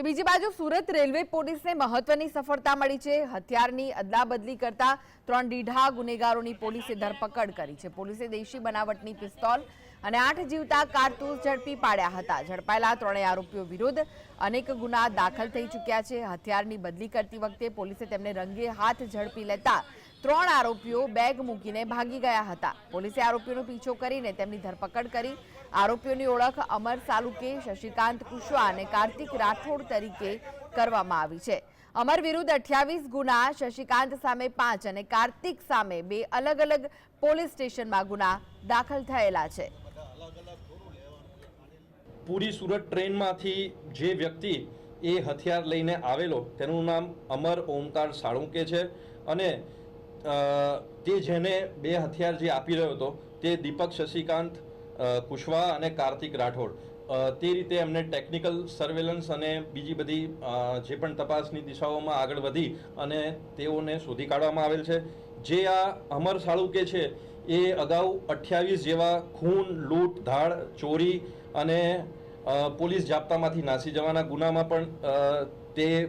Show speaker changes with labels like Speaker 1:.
Speaker 1: તો બીજી બાજુ સુરત રેલવે પોલીસને મહત્વની સફળતા મળી છે. હથિયારની અદલાબદલી કરતા ત્રણ દીઢા ગુનેગારોની પોલીસે ધરપકડ કરી છે. પોલીસે દેશી બનાવટની પિસ્તોલ અને આઠ જીવતા કારતૂસ ઝડપી પાડ્યા હતા. ઝડપાયેલા ત્રણેય આરોપીઓ વિરુદ્ધ અનેક ગુના દાખલ થઈ ચૂક્યા છે. હથિયારની બદલી કરતી વખતે પોલીસે તેમને રંગે હાથ ઝડપી લેતા ત્રણ આરોપીઓ બેગ મૂકીને ભાગી ગયા હતા. પોલીસે આરોપીઓનો પીછો કરીને તેમની ધરપકડ કરી. આરોપીઓની ઓળખ અમર સાલુકે, શશિકાંત કુશવા અને કાર્તિક રાઠોડ તરીકે કરવામાં આવી છે. અમર વિરુદ્ધ અઠ્યાવીસ ગુના, શશિકાંત સામે પાંચ અને કાર્તિક સામે બે અલગ અલગ પોલીસ સ્ટેશનમાં ગુના દાખલ થયેલા છે.
Speaker 2: પૂરી સુરત ટ્રેનમાંથી જે વ્યક્તિ એ હથિયાર લઈને આવેલો, તેનું નામ અમર ઓમકાર સાળુંકે છે અને તે જેને બે હથિયાર જે આપી રહ્યો હતો, તે દીપક શશિકાંત કુશવાહા અને કાર્તિક રાઠોડ. તે રીતે એમને ટેકનિકલ સર્વેલન્સ અને બીજી બધી જે પણ તપાસની દિશાઓમાં આગળ વધી અને તેઓને શોધી કાઢવામાં આવેલ છે. જે આ અમર સાળુકે છે, એ અગાઉ અઠ્યાવીસ જેવા ખૂન, લૂંટ, ધાડ, ચોરી અને પોલીસ જાપ્તામાંથી નાસી જવાના ગુનામાં પણ તે